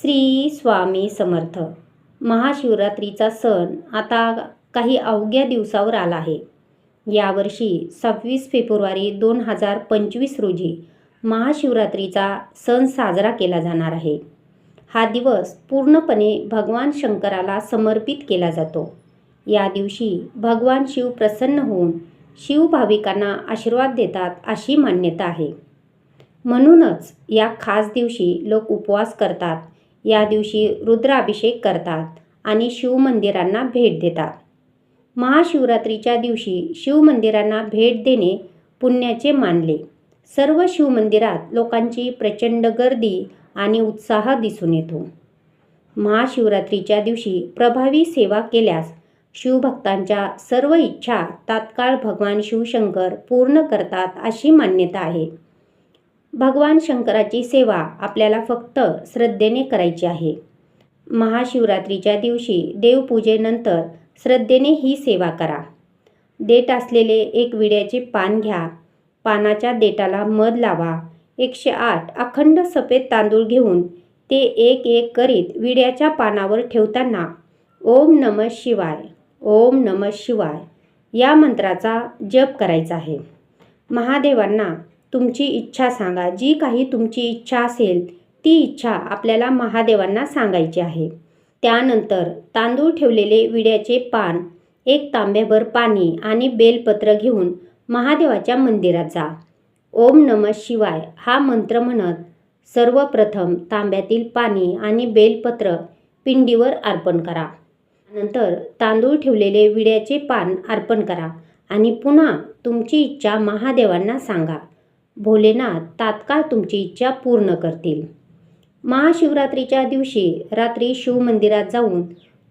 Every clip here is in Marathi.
श्री स्वामी समर्थ. महाशिवरात्रीचा सण आता काही अवघ्या दिवसावर आला आहे. यावर्षी सव्वीस फेब्रुवारी दोन हजार पंचवीस रोजी महाशिवरात्रीचा सण साजरा केला जाणार आहे. हा दिवस पूर्णपणे भगवान शंकराला समर्पित केला जातो. या दिवशी भगवान शिव प्रसन्न होऊन शिव भाविकांना आशीर्वाद देतात अशी मान्यता आहे. म्हणूनच या खास दिवशी लोक उपवास करतात या दिवशी रुद्राभिषेक करतात आणि शिवमंदिरांना भेट देतात. महाशिवरात्रीच्या दिवशी शिवमंदिरांना भेट देणे पुण्याचे मानले. सर्व शिवमंदिरात लोकांची प्रचंड गर्दी आणि उत्साह दिसून येतो. महाशिवरात्रीच्या दिवशी प्रभावी सेवा केल्यास शिवभक्तांच्या सर्व इच्छा तात्काळ भगवान शिवशंकर पूर्ण करतात अशी मान्यता आहे. भगवान शंकराची सेवा आपल्याला फक्त श्रद्धेने करायची आहे. महाशिवरात्रीच्या दिवशी देवपूजेनंतर श्रद्धेने ही सेवा करा. देठ असलेले एक विड्याचे पान घ्या. पानाच्या देठाला मध लावा. एकशे आठ अखंड सफेद तांदूळ घेऊन ते एक एक करीत विड्याच्या पानावर ठेवताना ओम नम शिवाय ओम नम शिवाय या मंत्राचा जप करायचा आहे. महादेवांना तुमची इच्छा सांगा. जी काही तुमची इच्छा असेल ती इच्छा आपल्याला महादेवांना सांगायची आहे. त्यानंतर तांदूळ ठेवलेले विड्याचे पान एक तांब्याभर पाणी आणि बेलपत्र घेऊन महादेवाच्या मंदिरात जा. ओम नम शिवाय हा मंत्र म्हणत सर्वप्रथम तांब्यातील पाणी आणि बेलपत्र पिंडीवर अर्पण करा. नंतर तांदूळ ठेवलेले विड्याचे पान अर्पण करा आणि पुन्हा तुमची इच्छा महादेवांना सांगा. भोलेनाथ तात्काळ तुमची इच्छा पूर्ण करतील. महाशिवरात्रीच्या दिवशी रात्री शिवमंदिरात जाऊन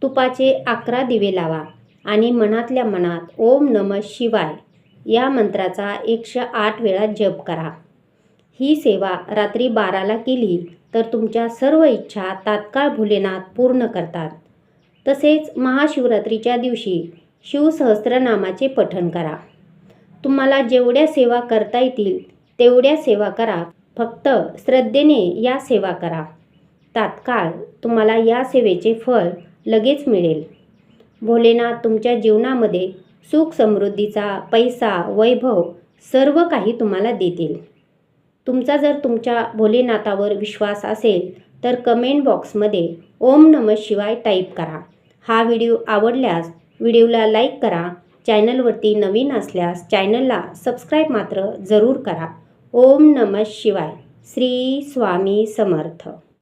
तुपाचे अकरा दिवे लावा आणि मनातल्या मनात ओम नम शिवाय या मंत्राचा एकशे आठ वेळा जप करा. ही सेवा रात्री बाराला केली तर तुमच्या सर्व इच्छा तात्काळ भोलेनाथ पूर्ण करतात. तसेच महाशिवरात्रीच्या दिवशी शिवसहस्रनामाचे पठण करा. तुम्हाला जेवढ्या सेवा करता येतील तेवढ्या सेवा करा. फक्त श्रद्धेने या सेवा करा. तात्काळ तुम्हाला या सेवेचे फळ लगेच मिळेल. भोलेनाथ तुमच्या जीवनामध्ये सुख समृद्धीचा पैसा वैभव सर्व काही तुम्हाला देतील. तुमचा जर तुमच्या भोलेनाथावर विश्वास असेल तर कमेंट बॉक्समध्ये ओम नम शिवाय टाईप करा. हा व्हिडिओ आवडल्यास व्हिडिओला लाईक करा. चॅनलवरती नवीन असल्यास चॅनलला सबस्क्राईब मात्र जरूर करा. ओम नमः शिवाय. श्री स्वामी समर्थ.